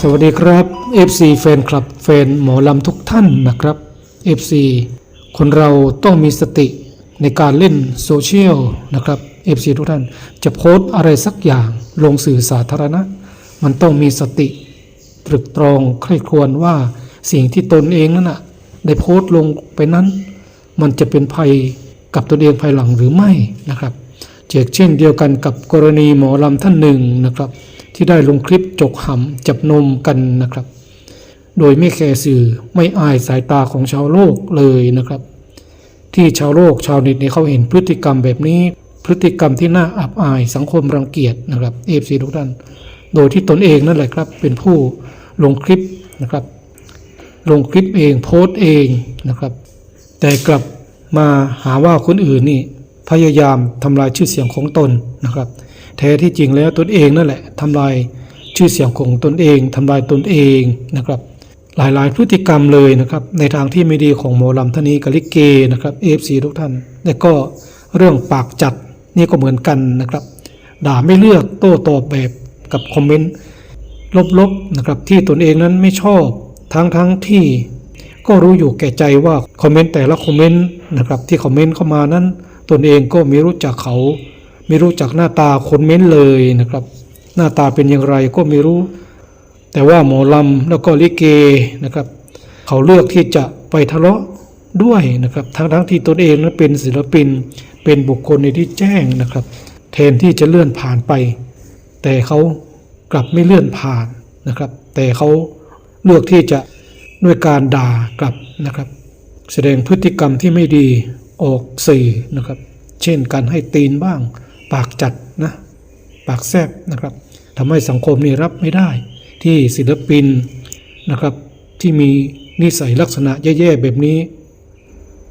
สวัสดีครับ FC แฟนคลับแฟนหมอลำทุกท่านนะครับ FC คนเราต้องมีสติในการเล่นโซเชียลนะครับ FC ทุกท่านจะโพสอะไรสักอย่างลงสื่อสาธารณะ มันต้องมีสติ ตรึกตรองใคร่ครวญว่าสิ่งที่ตนเองนั้นนะได้โพสต์ลงไปนั้น มันจะเป็นภัยกับตนเองภายหลังหรือไม่นะครับเจกเช่นเดียวกันกับกรณีหมอลำท่านหนึ่งนะครับ ที่ได้ลงคลิปจกหำจับนมกันนะครับ โดยไม่แคร์สื่อไม่อายสายตาของชาวโลกเลยนะครับ ที่ชาวโลกชาวเน็ตเนี่ยเขาเห็นพฤติกรรมแบบนี้ พฤติกรรมที่น่าอับอายสังคมรังเกียจนะครับเอฟซีทุกท่าน โดยที่ตนเองนั่นแหละครับ เป็นผู้ลงคลิปนะครับ ลงคลิปเองโพสต์เองนะครับ แต่กลับมาหาว่าคนอื่นนี่พยายามทำลายชื่อเสียงของตนนะครับ แท้ที่จริงแล้วตนเองนั่นแหละทำลายชื่อเสียงของตนเองทำลายตนเองนะครับ หลายๆ พฤติกรรมเลยนะครับ ในทางที่ไม่ดีของหมอลำท่านนี้กลิเกนะครับเอฟซีทุกท่านและก็เรื่องปากจัดนี่ก็เหมือนกันนะครับ ด่าไม่เลือกโต้ตอบแบบกับคอมเมนต์ลบๆนะครับที่ตนเองนั้นไม่ชอบทั้งทั้งๆที่ก็รู้อยู่แก่ใจว่าคอมเมนต์แต่ละคอมเมนต์นะครับที่คอมเมนต์เข้ามานั้น ตนเองก็ไม่รู้จักเขา ไม่รู้จักหน้าตาคนเม้นเลยนะครับ หน้าตาเป็นอย่างไรก็ไม่รู้ แต่ว่าหมอลำแล้วก็ลิเกนะครับ เขาเลือกที่จะไปทะเลาะด้วยนะครับ ทั้งทั้งที่ตนเองนั้นเป็นศิลปินเป็นบุคคลในที่แจ้งนะครับ แทนที่จะเลื่อนผ่านไป แต่เขากลับไม่เลื่อนผ่านนะครับ แต่เขาเลือกที่จะด้วยการด่ากลับนะครับ แสดงพฤติกรรมที่ไม่ดีออกสื่อนะครับ เช่นการให้ตีนบ้าง ปากจัดนะปากแซบนะครับทำให้สังคมนี่รับไม่ได้ ที่ศิลปินนะครับที่มีนิสัยลักษณะแย่ๆแบบนี้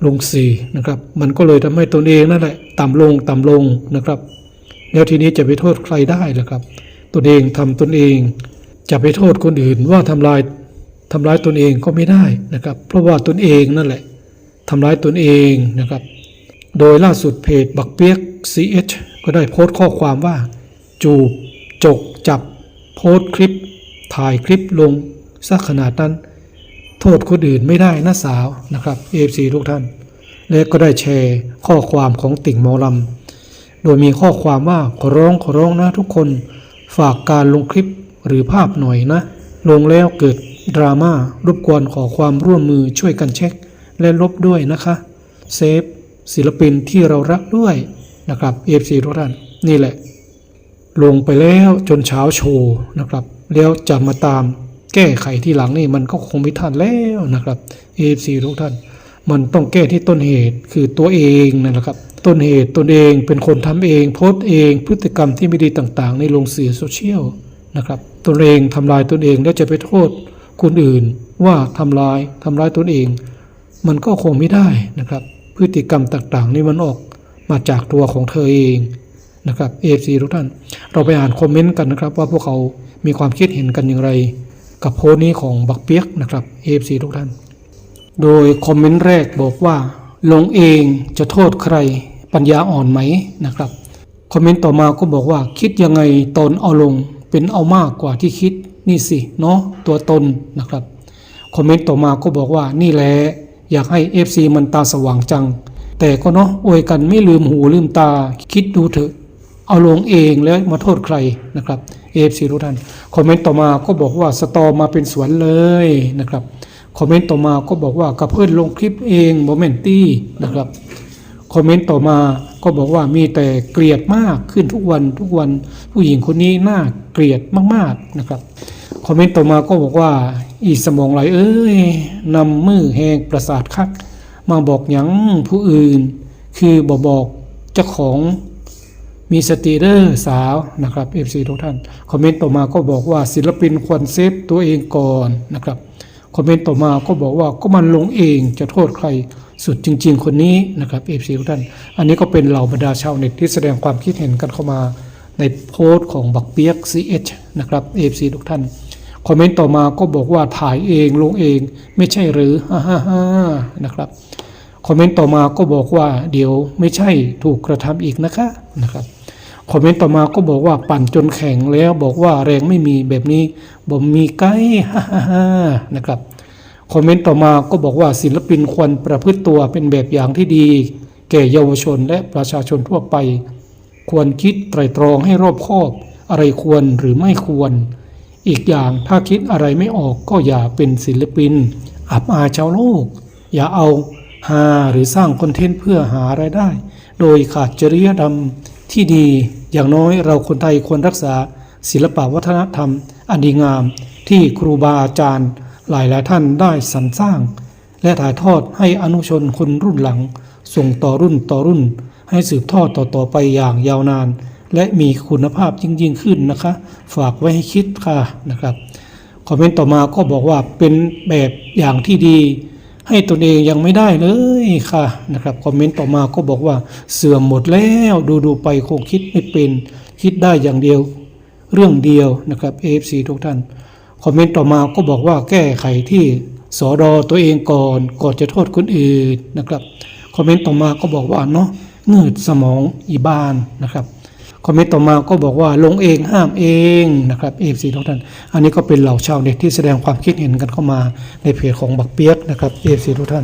ลงสื่อนะครับ มันก็เลยทำให้ตนเองนั่นแหละต่ำลงต่ำลงนะครับ แล้วทีนี้จะไปโทษใครได้ล่ะครับ ตนเองทำตนเอง จะไปโทษคนอื่นว่าทำลายทำร้ายตนเองก็ไม่ได้นะครับ เพราะว่าตนเองนั่นแหละทำร้ายตนเองนะครับ โดยล่าสุดเพจบักเปียก CH ก็ได้โพสต์ข้อความว่า จูบจกจับ โพสต์คลิป ถ่ายคลิปลงสักขนาดนั้น โทษคนอื่นไม่ได้นะสาวนะครับ AFC ทุกท่าน และก็ได้แชร์ข้อความของติ่งมอลำโดยมีข้อความว่าขอร้องขอร้องนะทุกคนฝากการลงคลิปหรือภาพหน่อยนะ ลงแล้วเกิดดราม่ารบกวนขอความร่วมมือช่วยกันเช็ค และลบด้วยนะคะ เซฟศิลปินที่เรารักด้วย นะครับ FC ทุกท่านนี่แหละ ลงไปแล้วจนเช้าโชว์นะครับ แล้วจะมาตามแก้ไขที่หลังนี่มันก็คงไม่ทันแล้วนะครับ AFC ทุกท่าน มันต้องแก้ที่ต้นเหตุคือตัวเองนะครับ ต้นเหตุตนเองเป็นคนทำเองโพสต์เองพฤติกรรมที่ไม่ดีต่างๆ ในลงสื่อโซเชียลนะครับตนเองทำลายตนเองแล้วจะไปโทษคนอื่นว่าทำลายทำร้ายตนเอง มันก็คงไม่ได้นะครับ พฤติกรรมต่างๆ นี่มันออก มาจากตัวของเธอเองนะครับ AFC ทุกท่าน เราไปอ่านคอมเมนต์กันนะครับ ว่าพวกเขามีความคิดเห็นกันอย่างไร กับโพสต์นี้ของบักเปียกนะครับ AFC ทุกท่าน โดยคอมเมนต์แรกบอกว่า ลงเองจะโทษใครปัญญาอ่อนไหมนะครับ คอมเมนต์ต่อมาก็บอกว่าคิดยังไงตนเอาลงเป็นเอามากกว่าที่คิดนี่สิเนาะตัวตนนะครับ คอมเมนต์ต่อมาก็บอกว่านี่แหละอยากให้ FC มันตาสว่างจัง แต่ก็เนาะอวยกันไม่ลืมหูลืมตา คิดดูเถอะ เอาลงเองแล้วมาโทษใครนะครับ AFC ทุกท่านคอมเมนต์ต่อมาก็บอกว่าสตอมาเป็นสวนเลยนะครับคอมเมนต์ต่อมาก็บอกว่ากับเพื่อนลงคลิปเองโมเมนตี้นะครับคอมเมนต์ต่อมาก็บอกว่ามีแต่เกลียดมากขึ้นทุกวันทุกวันผู้หญิงคนนี้น่าเกลียดมากๆนะครับคอมเมนต์ต่อมาก็บอกว่าอีสมองไหลเอ้ยนำมือแหงประสาทคัก มาบอกหยังผู้อื่น คือบอกบอกเจ้าของมีสติเดอร์สาวนะครับ FC ทุกท่าน คอมเมนต์ต่อมาก็บอกว่าศิลปินควรเซฟตัวเองก่อนนะครับคอมเมนต์ต่อมาก็บอกว่าก็มันลงเองจะโทษใครสุดจริง ๆ คนนี้นะครับ FC ทุกท่าน อันนี้ก็เป็นเหล่าบรรดาชาวเน็ตที่แสดงความคิดเห็นกันเข้ามาในโพสต์ของบักเปียก CH นะครับ FC ทุกท่าน คอมเมนต์ต่อมาก็บอกว่าถ่ายเองลงเอง ไม่ใช่หรือฮ่าฮ่าฮ่านะครับคอมเมนต์ต่อมาก็บอกว่า เดี๋ยวไม่ใช่ถูกกระทำอีกนะคะนะครับคอมเมนต์ต่อมาก็บอกว่าปั่นจนแข็งแล้วบอกว่าแรงไม่มีแบบนี้บ่มีไกด์ฮ่าฮ่าฮ่านะครับคอมเมนต์ต่อมาก็บอกว่าศิลปินควรประพฤติตัวเป็นแบบอย่างที่ดี แก่เยาวชนและประชาชนทั่วไป ควรคิดไตรตรองให้รอบคอบ อะไรควรหรือไม่ควร อีกอย่างถ้าคิดอะไรไม่ออกก็อย่าเป็นศิลปิน อับอายชาวโลก อย่าเอาฮาหรือสร้างคอนเทนต์เพื่อหารายได้ โดยขาดจริยธรรมที่ดี อย่างน้อยเราคนไทยควรรักษาศิลปวัฒนธรรม อันดีงาม ที่ครูบาอาจารย์ หลายหลายท่านได้สรรสร้าง และถ่ายทอดให้อนุชนคนรุ่นหลัง ส่งต่อรุ่นต่อรุ่น ให้สืบทอดต่อๆไปอย่างยาวนาน และมีคุณภาพยิ่งยิ่งขึ้นนะคะ ฝากไว้ให้คิดค่ะนะครับคอมเมนต์ต่อมาก็บอกว่าเป็นแบบอย่างที่ดี ให้ตนเองยังไม่ได้เลยค่ะนะครับคอมเมนต์ต่อมาก็บอกว่าเสื่อมหมดแล้วดูดูๆไปคงคิดไม่เป็นคิดได้อย่างเดียวเรื่องเดียวนะครับ AFC ทุกท่านคอมเมนต์ต่อมาก็บอกว่าแก้ไขที่สอดอตัวเองก่อนก่อนจะโทษคนอื่นนะครับคอมเมนต์ต่อมาก็บอกว่าเนาะเงืดสมองอีบานนะครับ คอมเมนต์ต่อมาก็บอกว่าลงเองห้ามเองนะครับเอฟซีทุกท่าน อันนี้ก็เป็นเหล่าชาวเน็ตที่แสดงความคิดเห็นกันเข้ามาในเพจของบักเปียกนะครับเอฟซีทุกท่าน